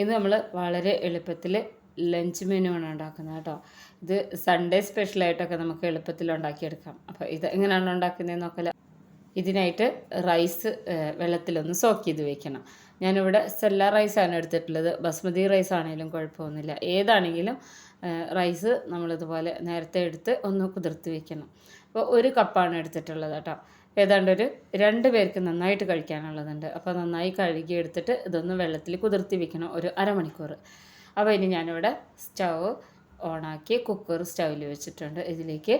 ഇത് നമ്മൾ വളരെ എളുപ്പത്തിൽ ലഞ്ച് മെനു ആണ് ഉണ്ടാക്കുന്നത് കേട്ടോ. ഇത് സൺഡേ സ്പെഷ്യലായിട്ടൊക്കെ നമുക്ക് എളുപ്പത്തിൽ ഉണ്ടാക്കിയെടുക്കാം. അപ്പോൾ ഇത് എങ്ങനെയാണ് ഉണ്ടാക്കുന്നതെന്ന് നോക്കല. ഇതിനായിട്ട് റൈസ് വെള്ളത്തിലൊന്ന് സോക്ക് ചെയ്ത് വെക്കണം. ഞാനിവിടെ സെല്ല റൈസാണ് എടുത്തിട്ടുള്ളത്. ബസ്മതി റൈസ് ആണെങ്കിലും കുഴപ്പമൊന്നുമില്ല. ഏതാണെങ്കിലും റൈസ് നമ്മളിതുപോലെ നേരത്തെ എടുത്ത് ഒന്ന് കുതിർത്ത് വെക്കണം. അപ്പോൾ ഒരു കപ്പാണ് എടുത്തിട്ടുള്ളത് കേട്ടോ. ഏതാണ്ട് ഒരു രണ്ട് പേർക്ക് നന്നായിട്ട് കഴിക്കാനുള്ളതുണ്ട്. അപ്പോൾ നന്നായി കഴുകി എടുത്തിട്ട് ഇതൊന്ന് വെള്ളത്തിൽ കുതിർത്തി വെക്കണം ഒരു അരമണിക്കൂർ. അപ്പോൾ ഇനി ഞാനിവിടെ സ്റ്റവ് ഓണാക്കി കുക്കർ സ്റ്റൗവിൽ വെച്ചിട്ടുണ്ട്. ഇതിലേക്ക്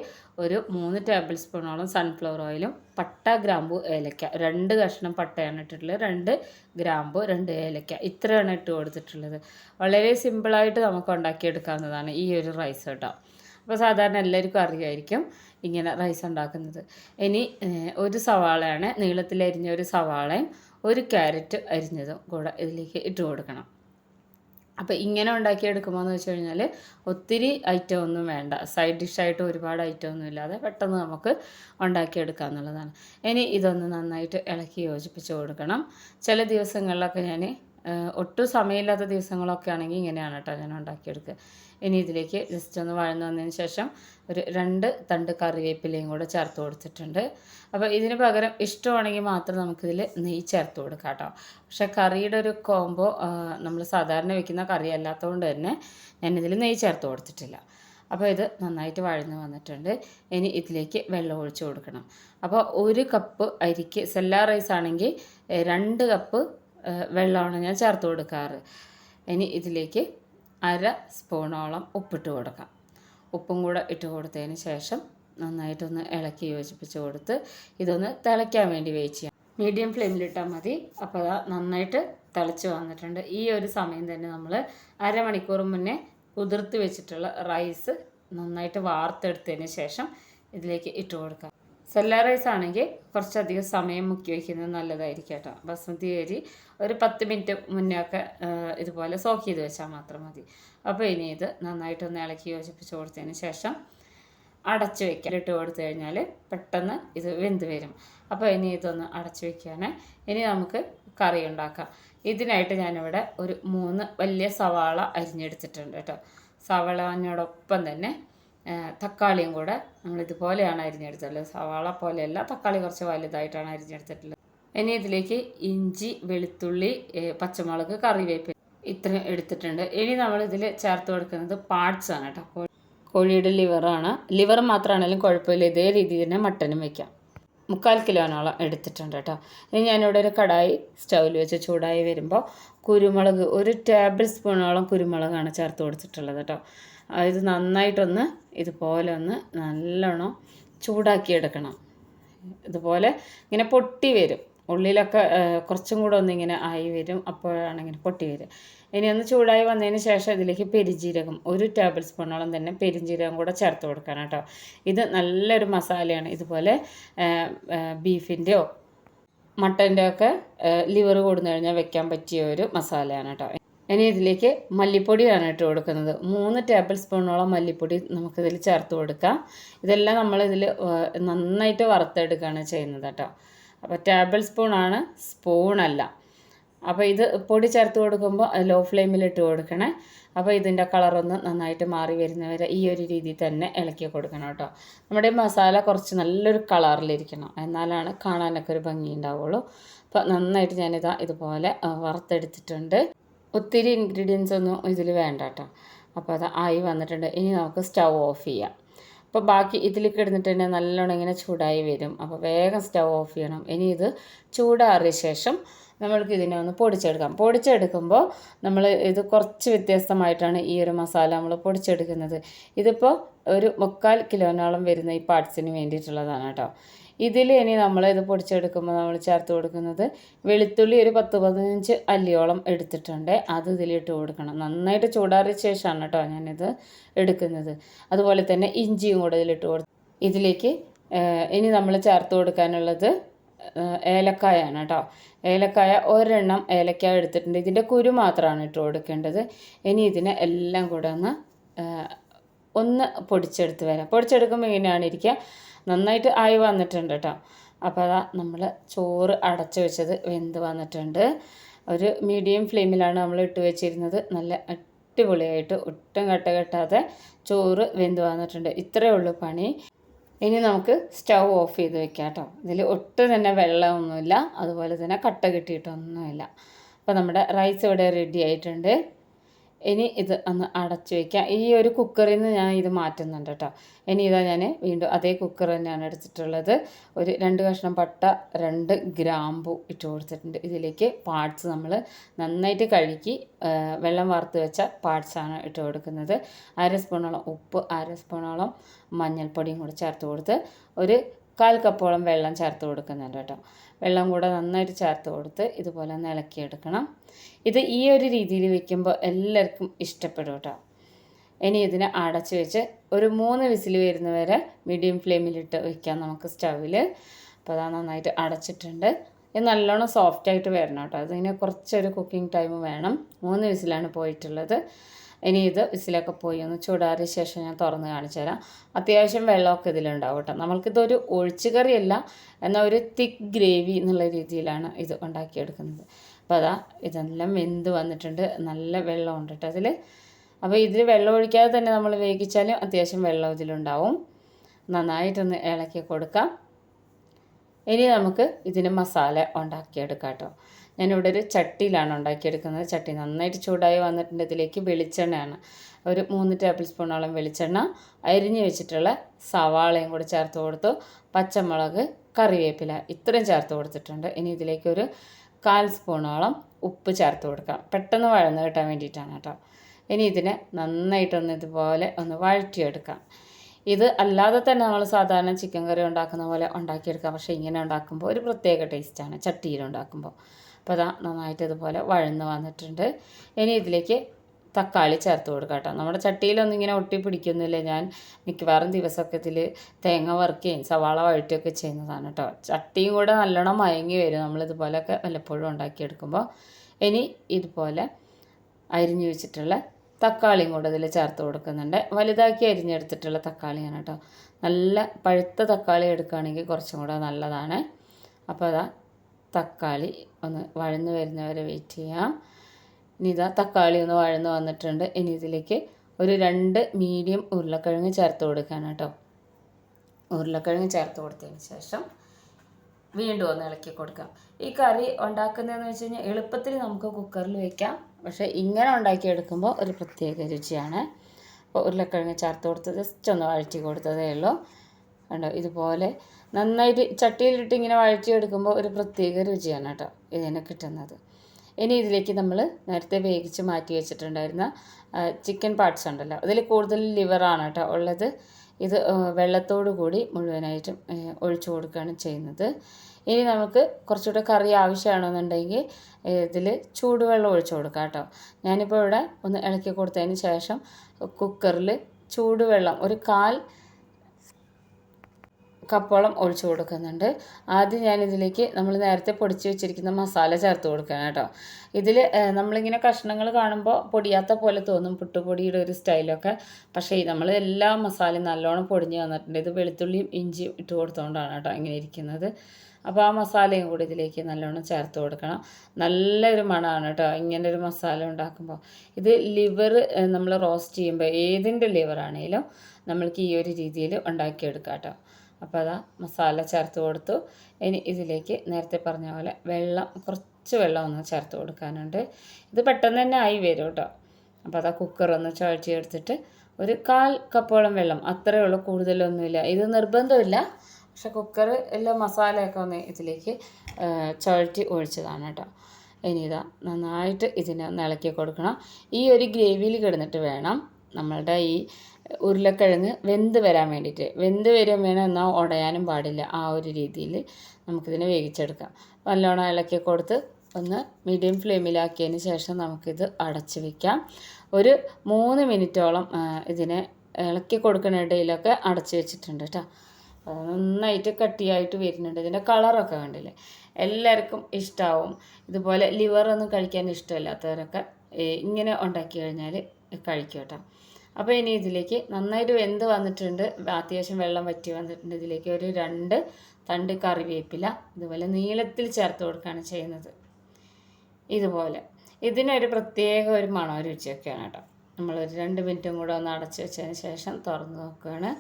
ഒരു മൂന്ന് ടേബിൾ സ്പൂണോളം സൺഫ്ലവർ ഓയിലും പട്ട ഗ്രാമ്പു ഏലക്ക. രണ്ട് കഷ്ണം പട്ടയാണ് ഇട്ടിട്ടുള്ളത്. രണ്ട് ഗ്രാമ്പു രണ്ട് ഏലക്ക. ഇത്രയാണ് ഇട്ട് കൊടുത്തിട്ടുള്ളത്. വളരെ സിമ്പിളായിട്ട് നമുക്ക് ഉണ്ടാക്കിയെടുക്കാവുന്നതാണ് ഈ ഒരു റൈസ് കേട്ടോ. അപ്പോൾ സാധാരണ എല്ലാവർക്കും അറിയായിരിക്കും ഇങ്ങനെ റൈസ് ഉണ്ടാക്കുന്നത്. ഇനി ഒരു സവാളയാണ് നീളത്തിൽ അരിഞ്ഞ ഒരു സവാളയും ഒരു ക്യാരറ്റ് അരിഞ്ഞതും കൂടെ ഇതിലേക്ക് ഇട്ട് കൊടുക്കണം. അപ്പോൾ ഇങ്ങനെ ഉണ്ടാക്കിയെടുക്കുമ്പോൾ എന്ന് വെച്ച് കഴിഞ്ഞാൽ ഒത്തിരി ഐറ്റം ഒന്നും വേണ്ട. സൈഡ് ഡിഷായിട്ട് ഒരുപാട് ഐറ്റം ഒന്നും ഇല്ലാതെ പെട്ടെന്ന് നമുക്ക് ഉണ്ടാക്കിയെടുക്കുക എന്നുള്ളതാണ്. ഇനി ഇതൊന്ന് നന്നായിട്ട് ഇളക്കി യോജിപ്പിച്ച് കൊടുക്കണം. ചില ദിവസങ്ങളിലൊക്കെ ഞാൻ ഒട്ടും സമയമില്ലാത്ത ദിവസങ്ങളൊക്കെ ആണെങ്കിൽ ഇങ്ങനെയാണ് കേട്ടോ ഞാൻ ഉണ്ടാക്കിയെടുക്കുക. ഇനി ഇതിലേക്ക് ജസ്റ്റ് ഒന്ന് വഴന്നു വന്നതിന് ശേഷം ഒരു രണ്ട് തണ്ട് കറിവേപ്പിലയും കൂടെ ചേർത്ത് കൊടുത്തിട്ടുണ്ട്. അപ്പോൾ ഇതിന് പകരം ഇഷ്ടമാണെങ്കിൽ മാത്രം നമുക്കിതിൽ നെയ്യ് ചേർത്ത് കൊടുക്കാം കേട്ടോ. പക്ഷേ കറിയുടെ ഒരു കോംബോ നമ്മൾ സാധാരണ വെക്കുന്ന കറി അല്ലാത്തതുകൊണ്ട് തന്നെ ഞാനിതിൽ നെയ്യ് ചേർത്ത് കൊടുത്തിട്ടില്ല. അപ്പോൾ ഇത് നന്നായിട്ട് വഴന്ന് വന്നിട്ടുണ്ട്. ഇനി ഇതിലേക്ക് വെള്ളം ഒഴിച്ച് കൊടുക്കണം. അപ്പോൾ ഒരു കപ്പ് അരിക്ക് സെല്ലാ റൈസ് ആണെങ്കിൽ രണ്ട് കപ്പ് വെള്ളമാണ് ഞാൻ ചേർത്ത് കൊടുക്കാറ്. ഇനി ഇതിലേക്ക് അര സ്പൂണോളം ഉപ്പിട്ട് കൊടുക്കാം. ഉപ്പും കൂടെ ഇട്ട് കൊടുത്തതിന് ശേഷം നന്നായിട്ടൊന്ന് ഇളക്കി യോജിപ്പിച്ച് കൊടുത്ത് ഇതൊന്ന് തിളയ്ക്കാൻ വേണ്ടി വെയിറ്റ് ചെയ്യാം. മീഡിയം ഫ്ലെയിമിലിട്ടാൽ മതി. അപ്പോൾ അത് നന്നായിട്ട് തിളച്ച് വന്നിട്ടുണ്ട്. ഈ ഒരു സമയം തന്നെ നമ്മൾ അരമണിക്കൂർ മുന്നേ കുതിർത്ത് വെച്ചിട്ടുള്ള റൈസ് നന്നായിട്ട് വാർത്തെടുത്തതിന് ശേഷം ഇതിലേക്ക് ഇട്ട് കൊടുക്കാം. സെല്ല റൈസ് ആണെങ്കിൽ കുറച്ചധികം സമയം മുക്കി വയ്ക്കുന്നത് നല്ലതായിരിക്കും കേട്ടോ. ബസ്മതി അരി ഒരു പത്ത് മിനിറ്റ് മുന്നേ ഒക്കെ ഇതുപോലെ സോക്ക് ചെയ്ത് വെച്ചാൽ മാത്രം മതി. അപ്പോൾ ഇനി ഇത് നന്നായിട്ടൊന്ന് ഇളക്കി യോജിപ്പിച്ച് കൊടുത്തതിന് ശേഷം അടച്ചു വെക്കാൻ ഇട്ട് കൊടുത്തു കഴിഞ്ഞാൽ പെട്ടെന്ന് ഇത് വെന്ത് വരും. അപ്പോൾ ഇനി ഇതൊന്ന് അടച്ചു വെക്കുകയാണ്. ഇനി നമുക്ക് കറി ഉണ്ടാക്കാം. ഇതിനായിട്ട് ഞാനിവിടെ ഒരു മൂന്ന് വലിയ സവാള അരിഞ്ഞെടുത്തിട്ടുണ്ട് കേട്ടോ. സവാളനോടൊപ്പം തന്നെ തക്കാളിയും കൂടെ നമ്മൾ ഇതുപോലെയാണ് അരിഞ്ഞെടുത്തുള്ളത് സവാള പോലെയല്ല തക്കാളി കുറച്ച് വലുതായിട്ടാണ് അരിഞ്ഞെടുത്തിട്ടുള്ളത്. ഇനി ഇതിലേക്ക് ഇഞ്ചി വെളുത്തുള്ളി പച്ചമുളക് കറിവേപ്പില ഇത്ര എടുത്തിട്ടുണ്ട്. ഇനി നമ്മൾ ഇതിൽ ചേർത്ത് കൊടുക്കുന്നത് പാർട്സ് ആണ് കേട്ടോ. കോ- കോഴിയുടെ ലിവറാണ് ലിവർ മാത്രമാണെങ്കിലും കുഴപ്പമില്ല. ഇതേ രീതിയിൽ തന്നെ മട്ടനും വയ്ക്കാം മുക്കാൽ കിലോനോളം എടുത്തിട്ടുണ്ട് കേട്ടോ. ഇനി ഞാനിവിടെ ഒരു കടായി സ്റ്റൗവിൽ വെച്ച് ചൂടായി വരുമ്പോൾ കുരുമുളക് ഒരു ടേബിൾ സ്പൂണോളം കുരുമുളകാണ് ചേർത്ത് കൊടുത്തിട്ടുള്ളത് കേട്ടോ. ഇത് നന്നായിട്ടൊന്ന് ഇതുപോലെ ഒന്ന് നല്ലോണം ചൂടാക്കിയെടുക്കണം. ഇതുപോലെ ഇങ്ങനെ പൊട്ടി വരും. ഉള്ളിലൊക്കെ കുറച്ചും കൂടെ ഒന്ന് ഇങ്ങനെ ആയി വരും. അപ്പോഴാണ് ഇങ്ങനെ പൊട്ടി വരും. ഇനി ഒന്ന് ചൂടായി വന്നതിന് ശേഷം ഇതിലേക്ക് പെരിഞ്ജീരകം ഒരു ടേബിൾ സ്പൂണോളം തന്നെ പെരിഞ്ജീരകം കൂടെ ചേർത്ത് കൊടുക്കണം കേട്ടോ. ഇത് നല്ലൊരു മസാലയാണ്. ഇതുപോലെ ബീഫിന്റെയോ മട്ടന്റെ ഒക്കെ ലിവർ കൊടുന്നു കഴിഞ്ഞാൽ വെക്കാൻ പറ്റിയ ഒരു മസാലയാണ് കേട്ടോ. ഇനി ഇതിലേക്ക് മല്ലിപ്പൊടിയാണ് ഇട്ട് കൊടുക്കുന്നത്. മൂന്ന് ടേബിൾ സ്പൂണോളം മല്ലിപ്പൊടി നമുക്കിതിൽ ചേർത്ത് കൊടുക്കാം. ഇതെല്ലാം നമ്മൾ ഇതിൽ നന്നായിട്ട് വറുത്തെടുക്കുകയാണ് ചെയ്യുന്നത് കേട്ടോ. അപ്പോൾ ടേബിൾ സ്പൂണാണ് സ്പൂണല്ല അപ്പോൾ ഇത് പൊടി ചേർത്ത് കൊടുക്കുമ്പോൾ ലോ ഫ്ലെയിമിൽ ഇട്ട് കൊടുക്കണേ. അപ്പോൾ ഇതിന്റെ കളറൊന്ന് നന്നായിട്ട് മാറി വരുന്നവരെ ഈ ഒരു രീതിയിൽ തന്നെ ഇളക്കി കൊടുക്കണം കേട്ടോ. നമ്മുടെ മസാല കുറച്ച് നല്ലൊരു കളറിലിരിക്കണം എന്നാലാണ് കാണാനൊക്കെ ഒരു ഭംഗി ഉണ്ടാവുള്ളൂ. അപ്പോൾ നന്നായിട്ട് ഞാനിതാ ഇതുപോലെ വറുത്തെടുത്തിട്ടുണ്ട്. ഒത്തിരി ഇൻഗ്രീഡിയൻസ് ഒന്നും ഇതിൽ വേണ്ട കേട്ടോ അപ്പോൾ അത് ആയി വന്നിട്ടുണ്ട്. ഇനി നമുക്ക് സ്റ്റൗ ഓഫ് ചെയ്യാം. അപ്പോൾ ബാക്കി ഇതിലേക്ക് കിടന്നിട്ട് തന്നെ നല്ലോണം ഇങ്ങനെ ചൂടായി വരും. അപ്പോൾ വേഗം സ്റ്റൗ ഓഫ് ചെയ്യണം. ഇനി ഇത് ചൂടാറിയ ശേഷം നമ്മൾക്ക് ഇതിനെ ഒന്ന് പൊടിച്ചെടുക്കാം. പൊടിച്ചെടുക്കുമ്പോൾ നമ്മൾ ഇത് കുറച്ച് വ്യത്യസ്തമായിട്ടാണ് ഈ ഒരു മസാല നമ്മൾ പൊടിച്ചെടുക്കുന്നത്. ഇതിപ്പോൾ ഒരു മുക്കാൽ കിലോനോളം വരുന്ന ഈ പാർട്സിന് വേണ്ടിയിട്ടുള്ളതാണ് കേട്ടോ. ഇതിൽ ഇനി നമ്മൾ ഇത് പൊടിച്ചെടുക്കുമ്പോൾ നമ്മൾ ചേർത്ത് കൊടുക്കുന്നത് വെളുത്തുള്ളി ഒരു പത്ത് പതിനഞ്ച് അല്ലിയോളം എടുത്തിട്ടുണ്ട്. അത് ഇതിലിട്ട് കൊടുക്കണം. നന്നായിട്ട് ചൂടാറിയ ശേഷമാണ് കേട്ടോ ഞാനിത് എടുക്കുന്നത്. അതുപോലെ തന്നെ ഇഞ്ചിയും കൂടെ ഇതിലിട്ട് കൊടുത്ത് ഇതിലേക്ക് ഇനി നമ്മൾ ചേർത്ത് കൊടുക്കാനുള്ളത് ഏലക്കായാണ് കേട്ടോ. ഏലക്കായ ഒരെണ്ണം ഏലക്കായ എടുത്തിട്ടുണ്ട്. ഇതിന്റെ കുരു മാത്രമാണ് ഇട്ട് കൊടുക്കേണ്ടത്. ഇനി ഇതിനെ എല്ലാം കൂടെ ഒന്ന് ഒന്ന് പൊടിച്ചെടുത്ത് വരാം. പൊടിച്ചെടുക്കുമ്പോൾ ഇങ്ങനെയാണ് ഇരിക്കുക നന്നായിട്ട് ആയി വന്നിട്ടുണ്ട് കേട്ടോ അപ്പോൾ അതാ നമ്മൾ ചോറ് അടച്ചു വെച്ചത് വെന്ത് വന്നിട്ടുണ്ട്. ഒരു മീഡിയം ഫ്ലെയിമിലാണ് നമ്മൾ ഇട്ട് വെച്ചിരുന്നത്. നല്ല അടിപൊളിയായിട്ട് ഒട്ടും കട്ട കെട്ടാതെ ചോറ് വെന്ത് വന്നിട്ടുണ്ട്. ഇത്രയേ ഉള്ളൂ പണി. ഇനി നമുക്ക് സ്റ്റൗ ഓഫ് ചെയ്ത് വെക്കാം കേട്ടോ ഇതിൽ ഒട്ടും തന്നെ വെള്ളമൊന്നുമില്ല. അതുപോലെ തന്നെ കട്ട കിട്ടിയിട്ടൊന്നുമില്ല. അപ്പോൾ നമ്മുടെ റൈസ് ഇവിടെ റെഡി ആയിട്ടുണ്ട്. ഇനി ഇത് ഒന്ന് അടച്ചു വയ്ക്കുക ഈ ഒരു കുക്കറിൽ നിന്ന് ഞാൻ ഇത് മാറ്റുന്നുണ്ട് കേട്ടോ. ഇനി ഇതാ ഞാൻ വീണ്ടും അതേ കുക്കർ തന്നെയാണ് എടുത്തിട്ടുള്ളത്. ഒരു രണ്ട് കഷ്ണം പട്ട രണ്ട് ഗ്രാമ്പു ഇട്ട് കൊടുത്തിട്ടുണ്ട്. ഇതിലേക്ക് പാർട്സ് നമ്മൾ നന്നായിട്ട് കഴുകി വെള്ളം വറുത്ത് വെച്ച പാർട്സാണ് ഇട്ട് കൊടുക്കുന്നത്. അര സ്പൂണോളം ഉപ്പ് അര സ്പൂണോളം മഞ്ഞൾപ്പൊടിയും കൂടി ചേർത്ത് കൊടുത്ത് ഒരു കാൽ കപ്പോളം വെള്ളം ചേർത്ത് കൊടുക്കുന്നുണ്ട് കേട്ടോ. വെള്ളം കൂടെ നന്നായിട്ട് ചേർത്ത് കൊടുത്ത് ഇതുപോലെ ഒന്ന് ഇളക്കിയെടുക്കണം. ഇത് ഈ ഒരു രീതിയിൽ വെക്കുമ്പോൾ എല്ലാവർക്കും ഇഷ്ടപ്പെടും കേട്ടോ. ഇനി ഇതിനെ അടച്ച് വെച്ച് ഒരു മൂന്ന് വിസിൽ വരുന്നവരെ മീഡിയം ഫ്ലെയിമിലിട്ട് വെക്കാം നമുക്ക് സ്റ്റൗവിൽ. അപ്പോൾ അതാ നന്നായിട്ട് അടച്ചിട്ടുണ്ട്. ഇത് നല്ലോണം സോഫ്റ്റായിട്ട് വരണം കേട്ടോ. അതിന് കുറച്ചൊരു കുക്കിംഗ് ടൈം വേണം. മൂന്ന് വിസിലാണ് പോയിട്ടുള്ളത്. ഇനി ഇത് വിസിലൊക്കെ പോയി ഒന്ന് ചൂടാറിയ ശേഷം ഞാൻ തുറന്ന് കാണിച്ചു തരാം. അത്യാവശ്യം വെള്ളമൊക്കെ ഇതിലുണ്ടാവും കേട്ടോ. നമ്മൾക്കിതൊരു ഒഴിച്ചുകറിയല്ല എന്നാൽ ഒരു തിക്ക് ഗ്രേവി എന്നുള്ള രീതിയിലാണ് ഇത് ഉണ്ടാക്കിയെടുക്കുന്നത്. അപ്പോൾ അതാ ഇതെല്ലാം വെന്ത് വന്നിട്ടുണ്ട്. നല്ല വെള്ളമുണ്ട് കേട്ടോ അതിൽ അപ്പോൾ ഇതിൽ വെള്ളം ഒഴിക്കാതെ തന്നെ നമ്മൾ വേവിച്ചാലും അത്യാവശ്യം വെള്ളം ഇതിലുണ്ടാവും. നന്നായിട്ടൊന്ന് ഇളക്കി കൊടുക്കാം. ഇനി നമുക്ക് ഇതിന് മസാല ഉണ്ടാക്കിയെടുക്കാം കേട്ടോ. ഞാനിവിടെ ഒരു ചട്ടിയിലാണ് ഉണ്ടാക്കിയെടുക്കുന്നത്. ചട്ടി നന്നായിട്ട് ചൂടായി വന്നിട്ടുണ്ട്. ഇതിലേക്ക് വെളിച്ചെണ്ണയാണ്. ഒരു മൂന്ന് ടേബിൾ സ്പൂണോളം വെളിച്ചെണ്ണ അരിഞ്ഞ് വെച്ചിട്ടുള്ള സവാളയും കൂടി ചേർത്ത് കൊടുത്തു. പച്ചമുളക് കറിവേപ്പില ഇത്രയും ചേർത്ത് കൊടുത്തിട്ടുണ്ട്. ഇനി ഇതിലേക്ക് ഒരു കാൽ സ്പൂണോളം ഉപ്പ് ചേർത്ത് കൊടുക്കാം. പെട്ടെന്ന് വഴന്ന് കിട്ടാൻ വേണ്ടിയിട്ടാണ് കേട്ടോ. ഇനി ഇതിനെ നന്നായിട്ടൊന്ന് ഇതുപോലെ ഒന്ന് വഴറ്റിയെടുക്കാം. ഇത് അല്ലാതെ തന്നെ നമ്മൾ സാധാരണ ചിക്കൻ കറി ഉണ്ടാക്കുന്ന പോലെ ഉണ്ടാക്കിയെടുക്കാം. പക്ഷേ ഇങ്ങനെ ഉണ്ടാക്കുമ്പോൾ ഒരു പ്രത്യേക ടേസ്റ്റാണ് ചട്ടിയിൽ ഉണ്ടാക്കുമ്പോൾ. അപ്പോൾ നന്നായിട്ട് ഇതുപോലെ വഴന്ന് വന്നിട്ടുണ്ട്. ഇനി ഇതിലേക്ക് തക്കാളി ചേർത്ത് കൊടുക്കാം കേട്ടോ. നമ്മുടെ ചട്ടിയിലൊന്നും ഇങ്ങനെ ഒട്ടി പിടിക്കുന്നില്ല ഞാൻ? മിക്കവാറും ദിവസമൊക്കെ ഇതിൽ തേങ്ങ വറുക്കുകയും സവാള വഴറ്റുകയൊക്കെ ചെയ്യുന്നതാണ് കേട്ടോ. ചട്ടിയും കൂടെ നല്ലോണം മയങ്ങി വരും. നമ്മളിതുപോലെയൊക്കെ വല്ലപ്പോഴും ഉണ്ടാക്കിയെടുക്കുമ്പോൾ. ഇനി ഇതുപോലെ അരിഞ്ഞു വെച്ചിട്ടുള്ള തക്കാളിയും കൂടെ ഇതിൽ ചേർത്ത് കൊടുക്കുന്നുണ്ട്. വലുതാക്കി അരിഞ്ഞെടുത്തിട്ടുള്ള തക്കാളിയാണ് കേട്ടോ. നല്ല പഴുത്ത തക്കാളി എടുക്കുകയാണെങ്കിൽ കുറച്ചും കൂടെ നല്ലതാണ്. അപ്പോൾ അതാ തക്കാളി ഒന്ന് വഴന്ന് വരുന്നവരെ വെയിറ്റ് ചെയ്യാം. ഇനി ഇതാ തക്കാളി ഒന്ന് വഴന്ന് വന്നിട്ടുണ്ട്. ഇനി ഇതിലേക്ക് ഒരു രണ്ട് മീഡിയം ഉരുളക്കിഴങ്ങ് ചേർത്ത് കൊടുക്കാൻ കേട്ടോ. ഉരുളക്കിഴങ്ങ് ചേർത്ത് കൊടുത്തതിന് ശേഷം വീണ്ടും ഒന്ന് ഇളക്കി കൊടുക്കാം. ഈ കറി ഉണ്ടാക്കുന്നതെന്ന് വെച്ച് കഴിഞ്ഞാൽ എളുപ്പത്തിൽ നമുക്ക് കുക്കറിൽ വയ്ക്കാം പക്ഷേ ഇങ്ങനെ ഉണ്ടാക്കിയെടുക്കുമ്പോൾ ഒരു പ്രത്യേക രുചിയാണ്. അപ്പോൾ ഉരുളക്കിഴങ്ങ് ചേർത്ത് കൊടുത്ത് ജസ്റ്റ് ഒന്ന് വഴറ്റി കൊടുത്തതേ ഉള്ളൂ. കണ്ടോ? ഇതുപോലെ നന്നായിട്ട് ചട്ടിയിലിട്ട് ഇങ്ങനെ വഴറ്റിയെടുക്കുമ്പോൾ ഒരു പ്രത്യേക രുചിയാണ് കേട്ടോ ഇതിന് കിട്ടുന്നത്. ഇനി ഇതിലേക്ക് നമ്മൾ നേരത്തെ വേവിച്ച് മാറ്റി വെച്ചിട്ടുണ്ടായിരുന്ന ചിക്കൻ പാർട്സ് ഉണ്ടല്ലോ. അതിൽ കൂടുതൽ ലിവറാണ് കേട്ടോ ഉള്ളത്. ഇത് വെള്ളത്തോടു കൂടി മുഴുവനായിട്ടും ഒഴിച്ചു കൊടുക്കുകയാണ് ചെയ്യുന്നത്. ഇനി നമുക്ക് കുറച്ചുകൂടെ കറി ആവശ്യമാണെന്നുണ്ടെങ്കിൽ ഇതിൽ ചൂടുവെള്ളം ഒഴിച്ചു കൊടുക്കാം കേട്ടോ. ഞാനിപ്പോൾ ഇവിടെ ഒന്ന് ഇളക്കി കൊടുത്തതിന് ശേഷം കുക്കറിൽ ചൂടുവെള്ളം ഒരു കാൽ കപ്പോളം ഒഴിച്ചു കൊടുക്കുന്നുണ്ട്. ആദ്യം ഞാനിതിലേക്ക് നമ്മൾ നേരത്തെ പൊടിച്ച് വെച്ചിരിക്കുന്ന മസാല ചേർത്ത് കൊടുക്കുകയാണ് കേട്ടോ. ഇതിൽ നമ്മളിങ്ങനെ കഷ്ണങ്ങൾ കാണുമ്പോൾ പൊടിയാത്ത പോലെ തോന്നും പുട്ടുപൊടിയുടെ ഒരു സ്റ്റൈലൊക്കെ. പക്ഷേ നമ്മൾ എല്ലാ മസാലയും നല്ലോണം പൊടിഞ്ഞ് വന്നിട്ടുണ്ട്. ഇത് വെളുത്തുള്ളിയും ഇഞ്ചിയും ഇട്ട് കൊടുത്തുകൊണ്ടാണ് കേട്ടോ ഇങ്ങനെ ഇരിക്കുന്നത്. അപ്പോൾ ആ മസാലയും കൂടി ഇതിലേക്ക് നല്ലോണം ചേർത്ത് കൊടുക്കണം. നല്ലൊരു മണമാണ് കേട്ടോ ഇങ്ങനെ ഒരു മസാല ഉണ്ടാക്കുമ്പോൾ. ഇത് ലിവർ നമ്മൾ റോസ്റ്റ് ചെയ്യുമ്പോൾ ഏതിന്റെ ലിവറാണേലും നമ്മൾക്ക് ഈ ഒരു രീതിയിൽ ഉണ്ടാക്കിയെടുക്കാം കേട്ടോ. അപ്പോൾ അതാ മസാല ചേർത്ത് കൊടുത്തു. ഇനി ഇതിലേക്ക് നേരത്തെ പറഞ്ഞ പോലെ വെള്ളം കുറച്ച് വെള്ളം ഒന്ന് ചേർത്ത് കൊടുക്കാനുണ്ട്. ഇത് പെട്ടെന്ന് തന്നെ ആയി വരും കേട്ടോ. അപ്പോൾ അതാ കുക്കർ ഒന്ന് ചുഴറ്റിയെടുത്തിട്ട് ഒരു കാൽ കപ്പോളം വെള്ളം അത്രയേ ഉള്ളൂ കൂടുതലൊന്നുമില്ല. ഇത് നിർബന്ധമില്ല. പക്ഷെ കുക്കർ എല്ലാ മസാലയൊക്കെ ഒന്ന് ഇതിലേക്ക് ചുഴറ്റി ഒഴിച്ചതാണ് കേട്ടോ. ഇനി ഇതാ നന്നായിട്ട് ഇതിനെ ഇളക്കി കൊടുക്കണം. ഈ ഒരു ഗ്രേവിയിൽ കിടന്നിട്ട് വേണം നമ്മളുടെ ഈ ഉരുളക്കിഴങ്ങ് വെന്ത് വരാൻ വേണ്ടിയിട്ട്. വെന്ത് വരും വേണം എന്നാൽ ഉടയാനും പാടില്ല. ആ ഒരു രീതിയിൽ നമുക്കിതിനെ വേവിച്ചെടുക്കാം. നല്ലോണം ഇളക്കി കൊടുത്ത് ഒന്ന് മീഡിയം ഫ്ലെയിമിലാക്കിയതിന് ശേഷം നമുക്കിത് അടച്ച് വയ്ക്കാം ഒരു മൂന്ന് മിനിറ്റോളം ഇതിനെ ഇളക്കി കൊടുക്കുന്ന ഇടയിലൊക്കെ അടച്ച് വെച്ചിട്ടുണ്ട് കേട്ടോ നന്നായിട്ട് കട്ടിയായിട്ട് വരുന്നുണ്ട്. ഇതിന്റെ കളറൊക്കെ കണ്ടില്ലേ? എല്ലാവർക്കും ഇഷ്ടമാവും ഇതുപോലെ ലിവറൊന്നും കഴിക്കാൻ ഇഷ്ടമില്ലാത്തവരൊക്കെ ഇങ്ങനെ ഉണ്ടാക്കി കഴിഞ്ഞാൽ കഴിക്കും കേട്ടോ അപ്പോൾ ഇനി ഇതിലേക്ക് നന്നായിട്ട് വെന്ത് വന്നിട്ടുണ്ട്. അത്യാവശ്യം വെള്ളം വറ്റി വന്നിട്ടുണ്ട്. ഇതിലേക്ക് ഒരു രണ്ട് തണ്ട് കറിവേപ്പില ഇതുപോലെ നീളത്തിൽ ചേർത്ത് കൊടുക്കുകയാണ് ചെയ്യുന്നത്. ഇതുപോലെ. ഇതിനൊരു പ്രത്യേക ഒരു മണോ രുചിയൊക്കെയാണ് കേട്ടോ. നമ്മളൊരു രണ്ട് മിനിറ്റും കൂടെ ഒന്ന് അടച്ചു വെച്ചതിന് ശേഷം തുറന്ന് നോക്കുകയാണ്.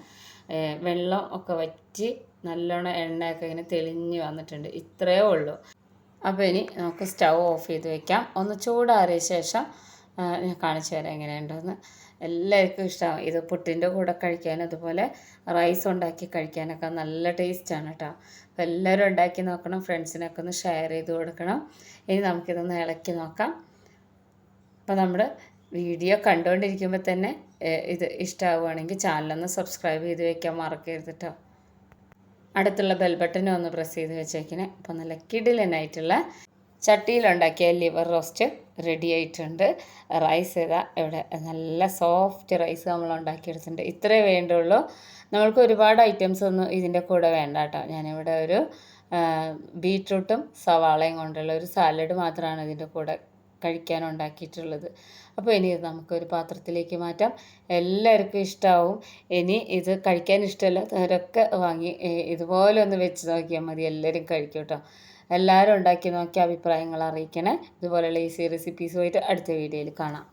വെള്ളം ഒക്കെ വറ്റി നല്ലോണം എണ്ണയൊക്കെ ഇങ്ങനെ തെളിഞ്ഞ് വന്നിട്ടുണ്ട്. ഇത്രയേ ഉള്ളൂ. അപ്പോൾ ഇനി നമുക്ക് സ്റ്റൗ ഓഫ് ചെയ്ത് വെക്കാം. ഒന്ന് ചൂടാറിയ ശേഷം ഞാൻ കാണിച്ചു തരാം എങ്ങനെയുണ്ടെന്ന്. എല്ലാവർക്കും ഇഷ്ടമാവും ഇത് പുട്ടിന്റെ കൂടെ കഴിക്കാൻ അതുപോലെ റൈസ് ഉണ്ടാക്കി കഴിക്കാനൊക്കെ നല്ല ടേസ്റ്റാണ് കേട്ടോ അപ്പോൾ എല്ലാവരും ഉണ്ടാക്കി നോക്കണം ഫ്രണ്ട്സിനൊക്കെ ഒന്ന് ഷെയർ ചെയ്ത് കൊടുക്കണം. ഇനി നമുക്കിതൊന്ന് ഇളക്കി നോക്കാം. അപ്പോൾ നമ്മൾ വീഡിയോ കണ്ടുകൊണ്ടിരിക്കുമ്പോൾ തന്നെ ഇത് ഇഷ്ടമാവുകയാണെങ്കിൽ ചാനലൊന്ന് സബ്സ്ക്രൈബ് ചെയ്ത് വെക്കാൻ മറക്കരുത് കേട്ടോ അടുത്തുള്ള ബെൽ ബട്ടനും ഒന്ന് പ്രസ് ചെയ്ത് വെച്ചേക്കണേ. അപ്പോൾ നല്ല കിടിലനായിട്ടുള്ള ചട്ടിയിലുണ്ടാക്കിയ ലിവർ റോസ്റ്റ് റെഡി ആയിട്ടുണ്ട് റൈസ് ഇതാ ഇവിടെ നല്ല സോഫ്റ്റ് റൈസ് നമ്മൾ ഉണ്ടാക്കിയെടുത്തിട്ടുണ്ട്. ഇത്രേ വേണ്ടുള്ളൂ. നമ്മൾക്ക് ഒരുപാട് ഐറ്റംസ് ഒന്നും ഇതിന്റെ കൂടെ വേണ്ട കേട്ടോ. ഞാനിവിടെ ഒരു ബീട്രൂട്ടും സവാളയും കൊണ്ടുള്ള ഒരു സാലഡ് മാത്രമാണ് ഇതിന്റെ കൂടെ കഴിക്കാൻ ഉണ്ടാക്കിയിട്ടുള്ളത്. അപ്പോൾ ഇനി ഇത് നമുക്കൊരു പാത്രത്തിലേക്ക് മാറ്റാം. എല്ലാവർക്കും ഇഷ്ടമാവും ഇനി ഇത് കഴിക്കാൻ ഇഷ്ടമില്ലാത്തവരൊക്കെ വാങ്ങി ഇതുപോലെ ഒന്ന് വെച്ച് നോക്കിയാൽ മതി. എല്ലാവരും കഴിക്കും കേട്ടോ. എല്ലാവരും ഉണ്ടാക്കി നോക്കി അഭിപ്രായങ്ങൾ അറിയിക്കണേ. ഇതുപോലെയുള്ള ഈസി റെസിപ്പീസുമായിട്ട് അടുത്ത വീഡിയോയിൽ കാണാം.